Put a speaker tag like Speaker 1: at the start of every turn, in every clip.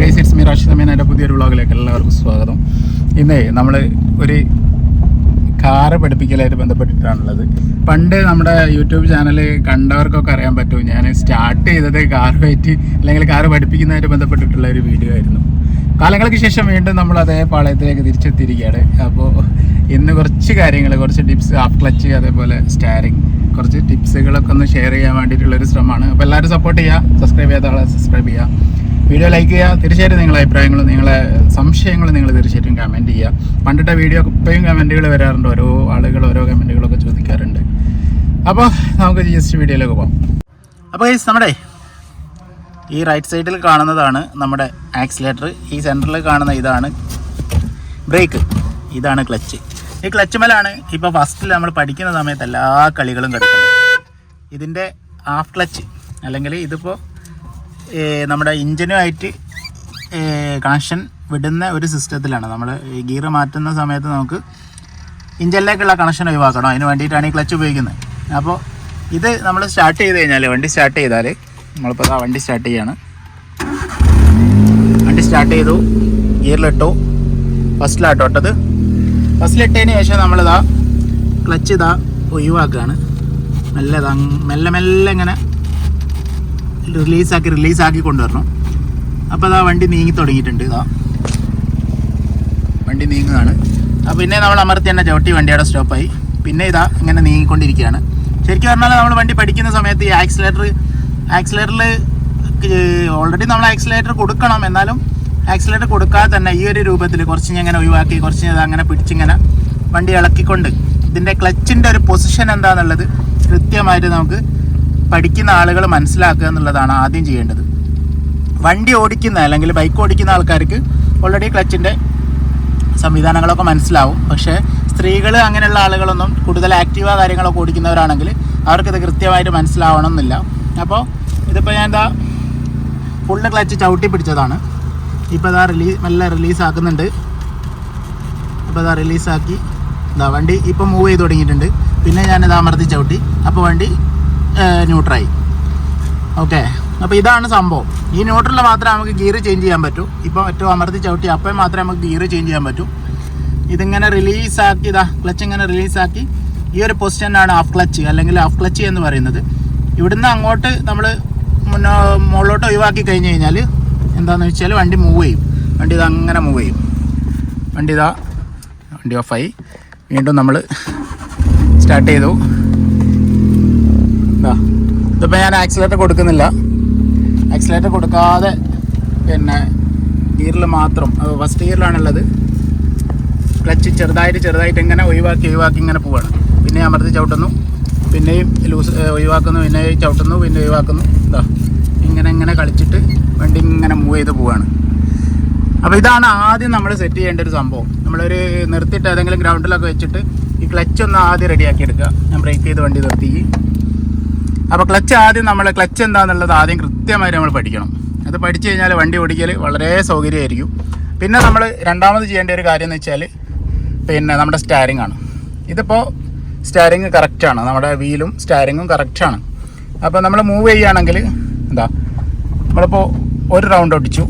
Speaker 1: Guys it's me Rashid Ameen എന്റെ പുതിയൊരു വ്ളോഗിലേക്ക് എല്ലാവർക്കും സ്വാഗതം. ഇന്നേ നമ്മൾ ഒരു കാറ് പഠിപ്പിക്കലായിട്ട് ബന്ധപ്പെട്ടിട്ടാണുള്ളത്. പണ്ട് നമ്മുടെ യൂട്യൂബ് ചാനൽ കണ്ടവർക്കൊക്കെ അറിയാൻ പറ്റും ഞാൻ സ്റ്റാർട്ട് ചെയ്തത് കാർ വെയിറ്റ് അല്ലെങ്കിൽ കാറ് പഠിപ്പിക്കുന്നതായിട്ട് ബന്ധപ്പെട്ടിട്ടുള്ള ഒരു വീഡിയോ ആയിരുന്നു. കാലങ്ങൾക്ക് ശേഷം വീണ്ടും നമ്മൾ അതേ പാളയത്തിലേക്ക് തിരിച്ചെത്തിയിരിക്കുകയാണ്. അപ്പോൾ ഇന്ന് കുറച്ച് കാര്യങ്ങൾ കുറച്ച് ടിപ്സ് ഹാഫ് ക്ലച്ച് അതേപോലെ സ്റ്റാരിങ് കുറച്ച് ടിപ്സുകളൊക്കെ ഒന്ന് ഷെയർ ചെയ്യാൻ വേണ്ടിയിട്ടുള്ളൊരു ശ്രമമാണ്. അപ്പോൾ എല്ലാവരും സപ്പോർട്ട് ചെയ്യുക സബ്സ്ക്രൈബ് ചെയ്യാത്ത ആളെ സബ്സ്ക്രൈബ് ചെയ്യുക. വീഡിയോ ലൈക്ക് ചെയ്യുക. തീർച്ചയായിട്ടും നിങ്ങളുടെ അഭിപ്രായങ്ങൾ നിങ്ങളെ സംശയങ്ങൾ നിങ്ങൾ തീർച്ചയായിട്ടും കമന്റ് ചെയ്യുക. പണ്ടിട്ട വീഡിയോ ഇപ്പോഴും കമന്റുകൾ വരാറുണ്ട്. ഓരോ ആളുകൾ ഓരോ കമന്റുകളൊക്കെ ചോദിക്കാറുണ്ട്. അപ്പോൾ നമുക്ക് ജസ്റ്റ് വീഡിയോയിലേക്ക് പോകാം അപ്പോൾ ഈ നമ്മുടെ ഈ റൈറ്റ് സൈഡിൽ കാണുന്നതാണ് നമ്മുടെ ആക്സിലേറ്റർ ഈ സെന്ററിൽ കാണുന്ന ഇതാണ് ബ്രേക്ക് ഇതാണ് ക്ലച്ച് ഈ ക്ലച്ച് മലാണ് ഇപ്പോൾ ഫസ്റ്റിൽ നമ്മൾ പഠിക്കുന്ന സമയത്ത് എല്ലാ കളികളും കിടക്കുന്നത്. ഇതിന്റെ ഹാഫ് ക്ലച്ച് അല്ലെങ്കിൽ ഇതിപ്പോൾ നമ്മുടെ ഇഞ്ചിനുമായിട്ട് കണക്ഷൻ വിടുന്ന ഒരു സിസ്റ്റത്തിലാണ് നമ്മൾ ഗിയർ മാറ്റുന്ന സമയത്ത് നമുക്ക് ഇഞ്ചിലേക്കുള്ള കണക്ഷൻ ഒഴിവാക്കണം. അതിന് വേണ്ടിയിട്ടാണ് ഈ ക്ലച്ച് ഉപയോഗിക്കുന്നത്. അപ്പോൾ ഇത് നമ്മൾ സ്റ്റാർട്ട് ചെയ്ത് കഴിഞ്ഞാൽ വണ്ടി സ്റ്റാർട്ട് ചെയ്താൽ നമ്മളിപ്പോൾ ആ വണ്ടി സ്റ്റാർട്ട് ചെയ്യാണ്. വണ്ടി സ്റ്റാർട്ട് ചെയ്തു ഗിയറിലിട്ടു ഫസ്റ്റിലാട്ടോ ഇട്ടത് ഫസ്റ്റിലിട്ടതിന് ശേഷം നമ്മളിതാ ക്ലച്ച് ഇതാ ഒഴിവാക്കുകയാണ് മെല്ലെ മെല്ലെ മെല്ലെ ഇങ്ങനെ റിലീസാക്കി റിലീസാക്കി കൊണ്ടുവരണം. അപ്പോൾ അതാ വണ്ടി നീങ്ങി തുടങ്ങിയിട്ടുണ്ട് ഇതാ വണ്ടി നീങ്ങുകയാണ്. അപ്പോൾ പിന്നെ നമ്മൾ അമർത്തി തന്നെ ചവിട്ടി വണ്ടിയുടെ സ്റ്റോപ്പായി. പിന്നെ ഇതാ ഇങ്ങനെ നീങ്ങിക്കൊണ്ടിരിക്കുകയാണ്. ശരിക്കും പറഞ്ഞാൽ നമ്മൾ വണ്ടി പഠിക്കുന്ന സമയത്ത് ഈ ആക്സിലേറ്റർ ആക്സിലേറ്ററിൽ ഓൾറെഡി നമ്മൾ ആക്സിലേറ്റർ കൊടുക്കണം. എന്നാലും ആക്സിലേറ്റർ കൊടുക്കാതെ തന്നെ ഈ ഒരു രൂപത്തിൽ കുറച്ച് ഇങ്ങനെ ഒഴിവാക്കി കുറച്ച് അങ്ങനെ പിടിച്ചിങ്ങനെ വണ്ടി ഇളക്കിക്കൊണ്ട് ഇതിന്റെ ക്ലച്ചിന്റെ ഒരു പൊസിഷൻ എന്താണെന്നുള്ളത് കൃത്യമായിട്ട് നമുക്ക് പഠിക്കുന്ന ആളുകൾ മനസ്സിലാക്കുക എന്നുള്ളതാണ് ആദ്യം ചെയ്യേണ്ടത്. വണ്ടി ഓടിക്കുന്ന അല്ലെങ്കിൽ ബൈക്ക് ഓടിക്കുന്ന ആൾക്കാർക്ക് ഓൾറെഡി ക്ലച്ചിന്റെ സംവിധാനങ്ങളൊക്കെ മനസ്സിലാവും. പക്ഷേ സ്ത്രീകൾ അങ്ങനെയുള്ള ആളുകളൊന്നും കൂടുതൽ ആക്റ്റീവ കാര്യങ്ങളൊക്കെ ഓടിക്കുന്നവരാണെങ്കിൽ അവർക്കിത് കൃത്യമായിട്ട് മനസ്സിലാവണം എന്നില്ല അപ്പോൾ ഇതിപ്പോൾ ഞാൻ എന്താ ഫുള്ള് ക്ലച്ച് ചവിട്ടി പിടിച്ചതാണ്. ഇപ്പോൾ ഇതാ റിലീസ് നല്ല റിലീസാക്കുന്നുണ്ട് ഇപ്പോൾ ഇതാ റിലീസാക്കി ഇതാ വണ്ടി ഇപ്പോൾ മൂവ് ചെയ്ത് തുടങ്ങിയിട്ടുണ്ട്. പിന്നെ ഞാനിത് അമർത്തി ചവിട്ടി. അപ്പോൾ വണ്ടി ന്യൂട്രായി ഓക്കെ അപ്പോൾ ഇതാണ് സംഭവം. ഈ ന്യൂട്രലിൽ മാത്രമേ നമുക്ക് ഗിയർ ചേഞ്ച് ചെയ്യാൻ പറ്റൂ. ഇപ്പോൾ ഏറ്റവും അമർത്തി ചവിട്ടി അപ്പോൾ മാത്രമേ നമുക്ക് ഗിയർ ചേഞ്ച് ചെയ്യാൻ പറ്റൂ. ഇതിങ്ങനെ റിലീസാക്കി ഇതാ ക്ലച്ച് ഇങ്ങനെ റിലീസാക്കി ഈ ഒരു പൊസിഷനാണ് ഹാഫ് ക്ലച്ച് അല്ലെങ്കിൽ ഹാഫ് ക്ലച്ച് എന്ന് പറയുന്നത്. ഇവിടുന്ന് അങ്ങോട്ട് നമ്മൾ മുന്നോ മുകളിലോട്ട് ഒഴിവാക്കി കഴിഞ്ഞ് കഴിഞ്ഞാൽ എന്താണെന്ന് വെച്ചാൽ വണ്ടി മൂവ് ചെയ്യും. വണ്ടി ഇത് അങ്ങനെ മൂവ് ചെയ്യും. വണ്ടി ഇതാ വണ്ടി ഓഫായി വീണ്ടും നമ്മൾ സ്റ്റാർട്ട് ചെയ്തു. ഇതിപ്പോൾ ഞാൻ ആക്സിലേറ്റർ കൊടുക്കുന്നില്ല. ആക്സിലേറ്റർ കൊടുക്കാതെ പിന്നെ ഗിയറിൽ മാത്രം ഫസ്റ്റ് ഗിയറിലാണുള്ളത് ക്ലച്ച് ചെറുതായിട്ട് ചെറുതായിട്ട് ഇങ്ങനെ ഒഴിവാക്കി ഒഴിവാക്കി ഇങ്ങനെ പോവാണ്. പിന്നെ അമർത്തി ചവിട്ടുന്നു. പിന്നെയും ലൂസ് ഒഴിവാക്കുന്നു പിന്നെ ചവിട്ടുന്നു പിന്നെ ഒഴിവാക്കുന്നു. ഇതാ ഇങ്ങനെ ഇങ്ങനെ കളിച്ചിട്ട് വണ്ടി ഇങ്ങനെ മൂവ് ചെയ്ത് പോവാണ്. അപ്പോൾ ഇതാണ് ആദ്യം നമ്മൾ സെറ്റ് ചെയ്യേണ്ട ഒരു സംഭവം. നമ്മളൊരു നിർത്തിയിട്ട് ഏതെങ്കിലും ഗ്രൗണ്ടിലൊക്കെ വെച്ചിട്ട് ഈ ക്ലച്ച് ഒന്ന് ആദ്യം റെഡിയാക്കി എടുക്കുക. ഞാൻ ബ്രേക്ക് ചെയ്ത് വണ്ടി നിർത്തി. അപ്പോൾ ക്ലച്ച് ആദ്യം നമ്മൾ ക്ലച്ച് എന്താണെന്നുള്ളത് ആദ്യം കൃത്യമായി നമ്മൾ പഠിക്കണം. അത് പഠിച്ചു കഴിഞ്ഞാൽ വണ്ടി ഓടിക്കൽ വളരെ സൗകര്യമായിരിക്കും. പിന്നെ നമ്മൾ രണ്ടാമത് ചെയ്യേണ്ട ഒരു കാര്യം എന്ന് വെച്ചാൽ പിന്നെ നമ്മുടെ സ്റ്റാരിങ് ആണ്. ഇതിപ്പോൾ സ്റ്റാരിങ് കറക്റ്റാണ് നമ്മുടെ വീലും സ്റ്റാരിങ്ങും കറക്റ്റാണ് അപ്പോൾ നമ്മൾ മൂവ് ചെയ്യുകയാണെങ്കിൽ എന്താ നമ്മളിപ്പോൾ ഒരു റൗണ്ട് ഒടിച്ചു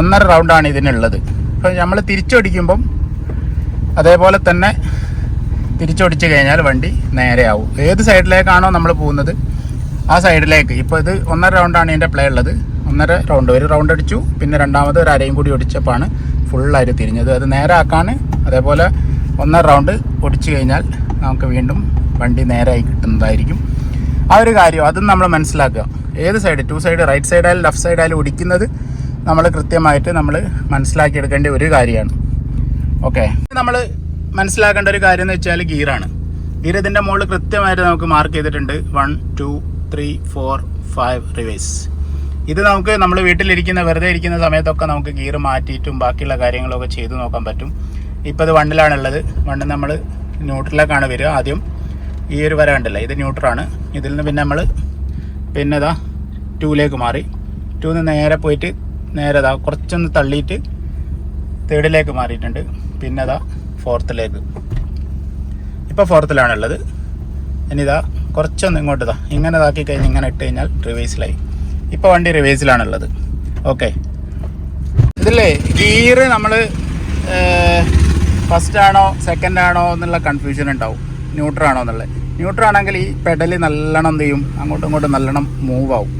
Speaker 1: ഒന്നര റൗണ്ടാണ് ഇതിനുള്ളത്. അപ്പോൾ നമ്മൾ തിരിച്ചടിക്കുമ്പം അതേപോലെ തന്നെ തിരിച്ചൊടിച്ച് കഴിഞ്ഞാൽ വണ്ടി നേരെയാവും. ഏത് സൈഡിലേക്കാണോ നമ്മൾ പോകുന്നത് ആ സൈഡിലേക്ക്. ഇപ്പോൾ ഇത് ഒന്നര റൗണ്ടാണ് ഇതിന്റെ പ്ലേ ഉള്ളത്. ഒന്നര റൗണ്ട്. ഒരു റൗണ്ട് അടിച്ചു. പിന്നെ രണ്ടാമത് ഒരു അരയും കൂടി ഫുൾ ഫുള്ളായിട്ട് തിരിഞ്ഞത്. അത് നേരെ ആക്കാൻ അതേപോലെ ഒന്നര റൗണ്ട് ഒടിച്ചു കഴിഞ്ഞാൽ നമുക്ക് വീണ്ടും വണ്ടി നേരായി കിട്ടുന്നതായിരിക്കും. ആ ഒരു കാര്യം. അതും നമ്മൾ മനസ്സിലാക്കുക. ഏത് സൈഡ് ടു സൈഡ് റൈറ്റ് സൈഡായാലും ലെഫ്റ്റ് സൈഡായാലും ഒടിക്കുന്നത് നമ്മൾ കൃത്യമായിട്ട് നമ്മൾ മനസ്സിലാക്കിയെടുക്കേണ്ട ഒരു കാര്യമാണ്. ഓക്കെ നമ്മൾ മനസ്സിലാക്കേണ്ട ഒരു കാര്യം എന്ന് വെച്ചാൽ ഗിയറാണ് ഗിയർ ഇതിന്റെ മുകളിൽ കൃത്യമായിട്ട് നമുക്ക് മാർക്ക് ചെയ്തിട്ടുണ്ട്. One two three four five reverse ഇത് നമുക്ക് നമ്മൾ വീട്ടിലിരിക്കുന്ന വെറുതെ ഇരിക്കുന്ന സമയത്തൊക്കെ നമുക്ക് ഗിയർ മാറ്റിയിട്ടും ബാക്കിയുള്ള കാര്യങ്ങളൊക്കെ ചെയ്തു നോക്കാൻ പറ്റും. ഇപ്പോൾ ഇത് വണ്ണിലാണുള്ളത്. വണ്ണിൽ നമ്മൾ ന്യൂട്രലിലേക്കാണ് വരിക ആദ്യം. ഈ ഒരു വര ഉണ്ടല്ലോ ഇത് ന്യൂട്രാണ് ഇതിൽ നിന്ന് പിന്നെ നമ്മൾ പിന്നെ ഇതാ ടൂലേക്ക് മാറി. നിന്ന് നേരെ പോയിട്ട് നേരെ ഇതാ കുറച്ചൊന്ന് തള്ളിയിട്ട് തേർഡിലേക്ക് മാറിയിട്ടുണ്ട്. പിന്നെ ഇതാ ഫോർത്തിലേക്ക് ഇപ്പോൾ ഫോർത്തിലാണുള്ളത് ഇനി ഇതാ കുറച്ചൊന്ന് ഇങ്ങോട്ട് ഇതാ. ഇങ്ങനെ ഇതാക്കി കഴിഞ്ഞ് ഇങ്ങനെ ഇട്ട് കഴിഞ്ഞാൽ റിവേഴ്സിലായി ഇപ്പോൾ വണ്ടി റിവേഴ്സിലാണുള്ളത് ഓക്കെ ഇതില്ലേ ഗിയർ നമ്മൾ ഫസ്റ്റ് ആണോ സെക്കൻഡ് ആണോ എന്നുള്ള കൺഫ്യൂഷൻ ഉണ്ടാവും. ന്യൂട്രൽ ആണോ എന്നുള്ളത്. ന്യൂട്രൽ ആണെങ്കിൽ ഈ പെഡൽ നല്ലോണം എന്ത് ചെയ്യും? അങ്ങോട്ടും ഇങ്ങോട്ടും നല്ലോണം മൂവ് ആവും.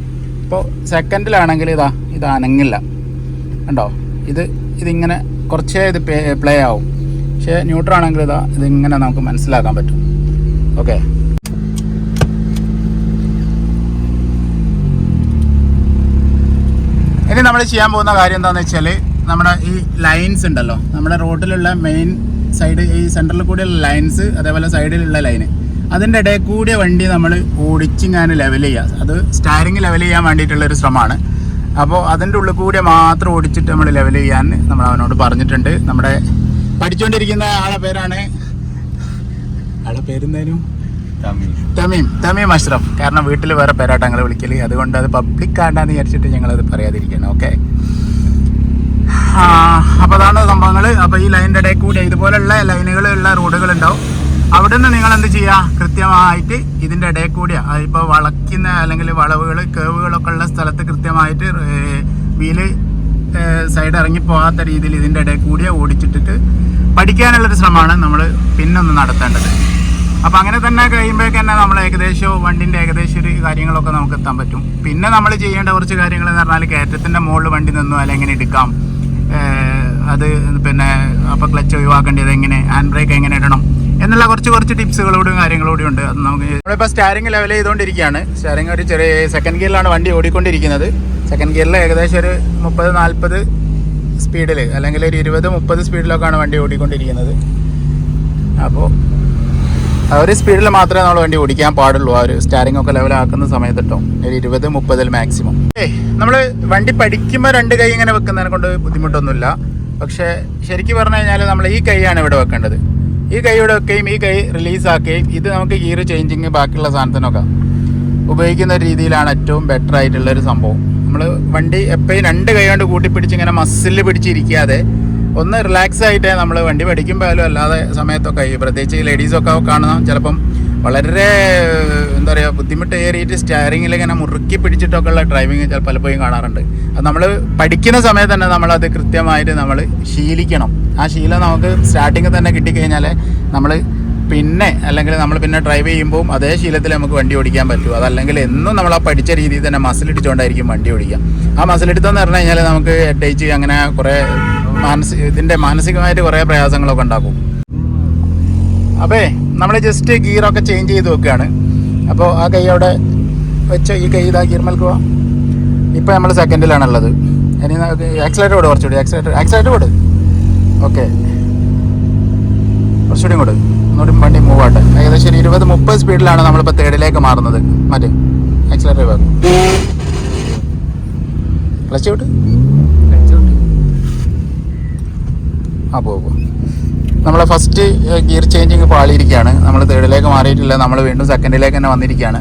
Speaker 1: ഇപ്പോൾ സെക്കൻഡിലാണെങ്കിൽ ഇതാ ഇത് അനങ്ങില്ല. കണ്ടോ? ഇത് ഇതിങ്ങനെ കുറച്ചേ ഇത് പ്ലേ ആവും. പക്ഷേ ന്യൂട്രൽ ആണെങ്കിൽ ഇതാ ഇതിങ്ങനെ നമുക്ക് മനസ്സിലാക്കാൻ പറ്റും. ഓക്കെ ഇനി നമ്മൾ ചെയ്യാൻ പോകുന്ന കാര്യം എന്താണെന്ന് വെച്ചാൽ നമ്മുടെ ഈ ലൈൻസ് ഉണ്ടല്ലോ. നമ്മുടെ റോഡിലുള്ള മെയിൻ സൈഡ് ഈ സെന്ററിൽ കൂടിയുള്ള ലൈൻസ് അതേപോലെ സൈഡിലുള്ള ലൈന് അതിന്റെ ഇടയിൽ കൂടിയ വണ്ടി നമ്മൾ ഓടിച്ച് ഓടിച്ചിങ്ങനെ ലെവൽ ചെയ്യുക അത് സ്റ്റാരിങ് ലെവൽ ചെയ്യാൻ വേണ്ടിയിട്ടുള്ളൊരു ശ്രമമാണ്. അപ്പോൾ അതിന്റെ ഉള്ളിൽ കൂടെ മാത്രം ഓടിച്ചിട്ട് നമ്മൾ ലെവൽ ചെയ്യാൻ നമ്മൾ അവനോട് പറഞ്ഞിട്ടുണ്ട്. നമ്മുടെ പഠിച്ചുകൊണ്ടിരിക്കുന്ന ആളെ പേരാണ്. ആളെ പേരെന്തായാലും തമീം. തമീം. അഷ്റഫ്. കാരണം വീട്ടിൽ വേറെ പേരാട്ട് ഞങ്ങൾ വിളിക്കൽ. അതുകൊണ്ട് അത് പബ്ലിക് ആണ്ടാന്ന് വിചാരിച്ചിട്ട് അത് പറയാതിരിക്കണം ഓക്കെ അപ്പോൾ അതാണ് സംഭവങ്ങൾ അപ്പോൾ ഈ ലൈനിന്റെ ഇടയിൽ കൂടി ഇതുപോലുള്ള ലൈനുകളുള്ള റോഡുകൾ ഉണ്ടാവും. അവിടെ നിന്ന് നിങ്ങൾ എന്ത് ചെയ്യുക കൃത്യമായിട്ട് ഇതിന്റെ ഇടയിൽ കൂടിയ ഇപ്പോൾ വളയ്ക്കുന്ന അല്ലെങ്കിൽ വളവുകൾ കേവുകളൊക്കെ ഉള്ള സ്ഥലത്ത് കൃത്യമായിട്ട് വീൽ സൈഡ് ഇറങ്ങി പോകാത്ത രീതിയിൽ ഇതിന്റെ ഇടയിൽ കൂടിയ ഓടിച്ചിട്ടിട്ട് പഠിക്കാനുള്ളൊരു ശ്രമമാണ് നമ്മൾ പിന്നൊന്ന് നടത്തേണ്ടത്. അപ്പോൾ അങ്ങനെ തന്നെ കഴിയുമ്പോഴേക്ക് തന്നെ നമ്മൾ ഏകദേശം വണ്ടിന്റെ ഏകദേശം ഒരു കാര്യങ്ങളൊക്കെ നമുക്ക് എത്താൻ പറ്റും. പിന്നെ നമ്മൾ ചെയ്യേണ്ട കുറച്ച് കാര്യങ്ങൾ എന്ന് പറഞ്ഞാൽ കയറ്റത്തിന്റെ മുകളിൽ വണ്ടി നിന്നു അല്ലെങ്കിൽ എങ്ങനെ എടുക്കാം? അത് പിന്നെ അപ്പോൾ ക്ലച്ച് ഒഴിവാക്കേണ്ടത് എങ്ങനെ? ഹാൻഡ് ബ്രേക്ക് എങ്ങനെ ഇടണം? എന്നുള്ള കുറച്ച് കുറച്ച് ടിപ്സുകളോടും കാര്യങ്ങളോടും ഉണ്ട്. അത് നമുക്ക് നമ്മളിപ്പോൾ സ്റ്റാരിങ് ലെവൽ ചെയ്തുകൊണ്ടിരിക്കുകയാണ്. സ്റ്റാരിങ് ഒരു ചെറിയ സെക്കൻഡ് ഗിയറിലാണ് വണ്ടി ഓടിക്കൊണ്ടിരിക്കുന്നത്. സെക്കൻഡ് ഗിയറിൽ ഏകദേശം ഒരു മുപ്പത് നാൽപ്പത് സ്പീഡിൽ അല്ലെങ്കിൽ ഒരു ഇരുപത് മുപ്പത് സ്പീഡിലൊക്കെയാണ് വണ്ടി ഓടിക്കൊണ്ടിരിക്കുന്നത്. അപ്പോൾ ആ ഒരു സ്പീഡിൽ മാത്രമേ നമ്മൾ വണ്ടി ഓടിക്കാൻ പാടുള്ളൂ. ആ ഒരു സ്റ്റാരിംഗ് ഒക്കെ ലെവലാക്കുന്ന സമയത്ത് കേട്ടോ ഒരു ഇരുപത് മുപ്പതിൽ മാക്സിമം ഏയ് നമ്മൾ വണ്ടി പഠിക്കുമ്പോൾ രണ്ട് കൈ ഇങ്ങനെ വെക്കുന്നതിനെ കൊണ്ട് ബുദ്ധിമുട്ടൊന്നുമില്ല. പക്ഷേ ശരിക്കും പറഞ്ഞു കഴിഞ്ഞാൽ നമ്മൾ ഈ കൈയാണ് ഇവിടെ വെക്കേണ്ടത്. ഈ കൈ ഇവിടെ വെക്കുകയും ഈ കൈ റിലീസാക്കുകയും ഇത് നമുക്ക് ഗിയർ ചേഞ്ചിങ് ബാക്കിയുള്ള സാധനത്തിനൊക്കെ ഉപയോഗിക്കുന്ന രീതിയിലാണ് ഏറ്റവും ബെറ്റർ ആയിട്ടുള്ള ഒരു സംഭവം. നമ്മൾ വണ്ടി എപ്പോഴും രണ്ട് കൈ കൊണ്ട് കൂട്ടിപ്പിടിച്ച് ഇങ്ങനെ മസിൽ പിടിച്ചിരിക്കാതെ ഒന്ന് റിലാക്സ് ആയിട്ടേ നമ്മൾ വണ്ടി പഠിക്കുമ്പോഴും അല്ലാതെ സമയത്തൊക്കെ ഈ പ്രത്യേകിച്ച് ലേഡീസൊക്കെ കാണുന്ന ചിലപ്പം വളരെ എന്താ പറയുക ബുദ്ധിമുട്ട് ഏറിയിട്ട് സ്റ്റിയറിങ്ങിൽ ഇങ്ങനെ മുറുക്കി പിടിച്ചിട്ടൊക്കെ ഉള്ള ഡ്രൈവിങ് പലപ്പോഴും കാണാറുണ്ട്. അത് നമ്മൾ പഠിക്കുന്ന സമയത്ത് തന്നെ നമ്മളത് കൃത്യമായിട്ട് നമ്മൾ ശീലിക്കണം. ആ ശീലം നമുക്ക് സ്റ്റാർട്ടിങ് തന്നെ കിട്ടിക്കഴിഞ്ഞാൽ നമ്മൾ പിന്നെ അല്ലെങ്കിൽ നമ്മൾ പിന്നെ ഡ്രൈവ് ചെയ്യുമ്പോൾ അതേ ശീലത്തിൽ നമുക്ക് വണ്ടി ഓടിക്കാൻ പറ്റും. അതല്ലെങ്കിൽ എന്നും നമ്മൾ ആ പഠിച്ച രീതിയിൽ തന്നെ മസിലിടിച്ചുകൊണ്ടായിരിക്കും വണ്ടി ഓടിക്കുക. ആ മസിലിടിത്തെന്ന് പറഞ്ഞു കഴിഞ്ഞാൽ നമുക്ക് ഹെഡേജ് അങ്ങനെ കുറേ മാനസിക ഇതിന്റെ മാനസികമായിട്ട് കുറേ പ്രയാസങ്ങളൊക്കെ ഉണ്ടാക്കും. അപ്പേ നമ്മൾ ജസ്റ്റ് ഗിയറൊക്കെ ചേഞ്ച് ചെയ്ത് വെക്കുകയാണ് അപ്പോൾ ആ കൈ അവിടെ വെച്ച് ഈ കൈ ഇതാ ഗിയർ മേൽക്കുക ഇപ്പോൾ നമ്മൾ സെക്കൻഡിലാണുള്ളത് ഇനി ആക്സിലേറ്റർ കൊടു കുറച്ചുകൂടി ആക്സിലേറ്റർ ആക്സിലേറ്റർ കൊടു ഓക്കെ കുറച്ചുകൂടി കൊടു ഒന്നുകൂടി വണ്ടി മൂവ് ആട്ടെ ഏകദേശം ഒരു ഇരുപത് മുപ്പത് സ്പീഡിലാണ് നമ്മളിപ്പോൾ തേർഡിലേക്ക് മാറുന്നത്. മറ്റേ ആക്സിലേറ്റർ വേഗം ക്ലച്ച് വിട്ട് ആ പോകും നമ്മൾ ഫസ്റ്റ് ഗിയർ ചേഞ്ചിങ് പാളിയിരിക്കുകയാണ് നമ്മൾ തേർഡിലേക്ക് മാറിയിട്ടില്ല. നമ്മൾ വീണ്ടും സെക്കൻഡിലേക്ക് തന്നെ വന്നിരിക്കുകയാണ്.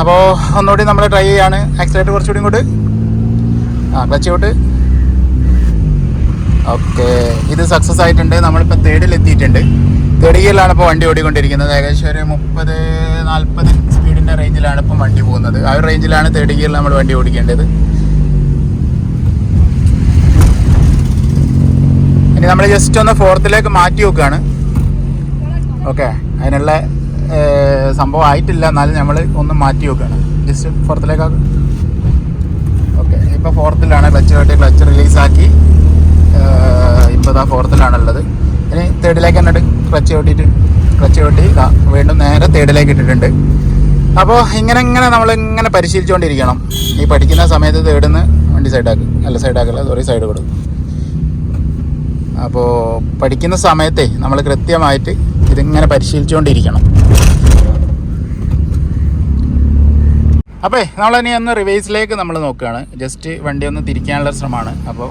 Speaker 1: അപ്പോൾ ഒന്നുകൂടി നമ്മൾ ട്രൈ ചെയ്യാണ്. ആക്സിലേറ്റ് കുറച്ചുകൂടി ഇങ്ങോട്ട്. ആ ക്ലച്ച് ഔട്ട് ഓക്കെ ഇത് സക്സസ് ആയിട്ടുണ്ട്. നമ്മളിപ്പോൾ തേർഡിൽ എത്തിയിട്ടുണ്ട്. തേർഡ് ഗിയറിലാണ് ഇപ്പോൾ വണ്ടി ഓടിക്കൊണ്ടിരിക്കുന്നത്. ഏകദേശം ഒരു മുപ്പത് നാൽപ്പത് സ്പീഡിന്റെ റേഞ്ചിലാണ് ഇപ്പം വണ്ടി പോകുന്നത്. ആ ഒരു റേഞ്ചിലാണ് തേർഡ് ഗിയറിൽ നമ്മൾ വണ്ടി ഓടിക്കേണ്ടത്. ഇനി നമ്മൾ ജസ്റ്റ് ഒന്ന് ഫോർത്തിലേക്ക് മാറ്റി വെക്കുകയാണ് ഓക്കെ അതിനുള്ള സംഭവം ആയിട്ടില്ല. എന്നാലും നമ്മൾ ഒന്ന് മാറ്റി വെക്കുകയാണ് ജസ്റ്റ് ഫോർത്തിലേക്ക് ഓക്കെ ഇപ്പോൾ ഫോർത്തിലാണ് ക്ലച്ച് കെട്ടി ക്ലച്ച് റിലീസാക്കി ഇപ്പോൾ ഇതാ ഫോർത്തിലാണുള്ളത് ഇനി തേർഡിലേക്ക് തന്നെ ക്ലച്ച് കെട്ടിയിട്ട് ക്ലച്ച് കെട്ടി വീണ്ടും നേരെ തേർഡിലേക്ക് ഇട്ടിട്ടുണ്ട്. അപ്പോൾ ഇങ്ങനെ ഇങ്ങനെ നമ്മൾ ഇങ്ങനെ പരിശീലിച്ചുകൊണ്ടിരിക്കണം ഈ പഠിക്കുന്ന സമയത്ത് തേർഡിന്ന് വണ്ടി സൈഡാക്ക് അല്ല സൈഡാക്കല്ല സോറി സൈഡ് കൊടുക്കും. അപ്പോൾ പഠിക്കുന്ന സമയത്തെ നമ്മൾ കൃത്യമായിട്ട് ഇതിങ്ങനെ പരിശീലിച്ചുകൊണ്ടിരിക്കണം. അപ്പോൾ നമ്മളിനി ഒന്ന് റിവേഴ്സിലേക്ക് നമ്മൾ നോക്കുകയാണ് ജസ്റ്റ് വണ്ടി ഒന്ന് തിരിക്കാനുള്ള ശ്രമമാണ്. അപ്പോൾ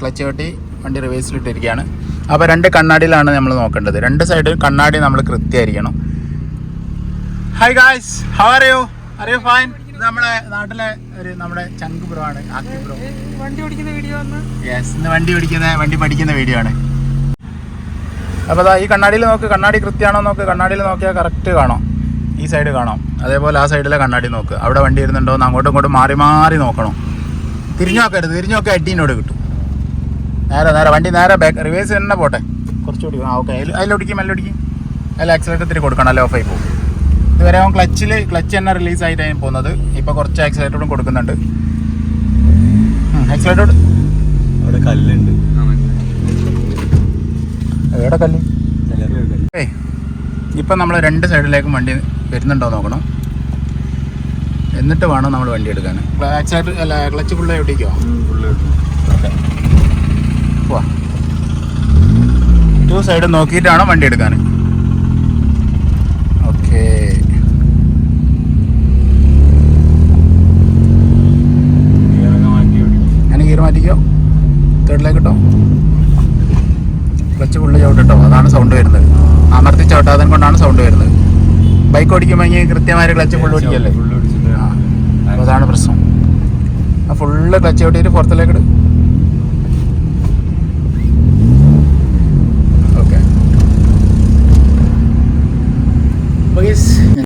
Speaker 1: ക്ലച്ച് കെട്ടി വണ്ടി റിവേഴ്സിലിട്ടിരിക്കുകയാണ് അപ്പോൾ രണ്ട് കണ്ണാടിയിലാണ് നമ്മൾ നോക്കേണ്ടത്. രണ്ട് സൈഡ് കണ്ണാടി നമ്മൾ കൃത്യമായിരിക്കണം. Hi guys how are you are you fine നമ്മളെ നാട്ടിലെ ഒരു നമ്മുടെ ചങ്ക് ബ്രോ ആണ്. ആക്കി ബ്രോ
Speaker 2: വണ്ടി ഓടിക്കുന്ന വീഡിയോ
Speaker 1: യെസ് ഇന്ന് വണ്ടി ഓടിക്കുന്ന വണ്ടി പഠിക്കുന്ന വീഡിയോ ആണ്. അപ്പോൾ അതാ ഈ കണ്ണാടിയിൽ നോക്ക് കണ്ണാടി കൃത്യമാണോ നോക്ക്? കണ്ണാടിയിൽ നോക്കിയാൽ കറക്റ്റ് കാണാം. ഈ സൈഡ് കാണാം. അതേപോലെ ആ സൈഡിലെ കണ്ണാടി നോക്ക്. അവിടെ വണ്ടി ഇരുന്നുണ്ടോ എന്ന് അങ്ങോട്ടും ഇങ്ങോട്ടും മാറി മാറി നോക്കണം. തിരിഞ്ഞു നോക്കരുത് തിരിഞ്ഞു നോക്കാൻ അഡീനോട് കിട്ടും. നേരെ നേരെ വണ്ടി നേരെ ബാക്ക് റിവേഴ്സ് തന്നെ പോട്ടെ. കുറച്ചുകൂടി ആ ഓക്കെ അതിലൊടിക്കും അതിലൊടിക്കും അതിൽ ആക്സിലേറ്റർ ഇത്തിരി കൊടുക്കണം അല്ലേ? ഓഫായി പോകും. ഇതുവരെ അവൻ ക്ലച്ചിൽ ക്ലച്ച് തന്നെ റിലീസ് ആയിട്ടാണ് പോകുന്നത്. ഇപ്പോൾ കുറച്ച് ആക്സിലേറ്ററും കൊടുക്കുന്നുണ്ട്. ആക്സിലേറ്റർ
Speaker 3: അവിടെ കല്ലുണ്ട്.
Speaker 1: എവിടെ കല്ല്? ഏയ് ഇപ്പം നമ്മൾ രണ്ട് സൈഡിലേക്കും വണ്ടി വരുന്നുണ്ടോ നോക്കണം. എന്നിട്ട് വേണം നമ്മൾ വണ്ടി എടുക്കാൻ ആക്സിലേറ്റർ അല്ല ക്ലച്ച് ഫുള്ള് എവിടേക്കോ? പോവാ. ടു സൈഡ് നോക്കിയിട്ടാണ് വണ്ടി എടുക്കാൻ ഓക്കെ ഞാൻ ഗിയർ മാറ്റിക്കോ. തേർഡിലേക്ക് ഇട്ടോ? ക്ലച്ച് ഫുള്ള് ചവിട്ടോ അതാണ് സൗണ്ട് വരുന്നത്. അമർത്തി ചവിട്ടാതെ കൊണ്ടാണ് സൗണ്ട് വരുന്നത്. ബൈക്ക് ഓടിക്കുമ്പോൾ ഇങ്ങനെ കൃത്യമായ ക്ലച്ച് ഫുള്ള് ഓടിക്കല്ലേ? അപ്പോൾ അതാണ് പ്രശ്നം. ആ ഫുള്ള് ക്ലച്ച് ചവിട്ടിയിട്ട് പുറത്തിലേക്ക് ഇട്.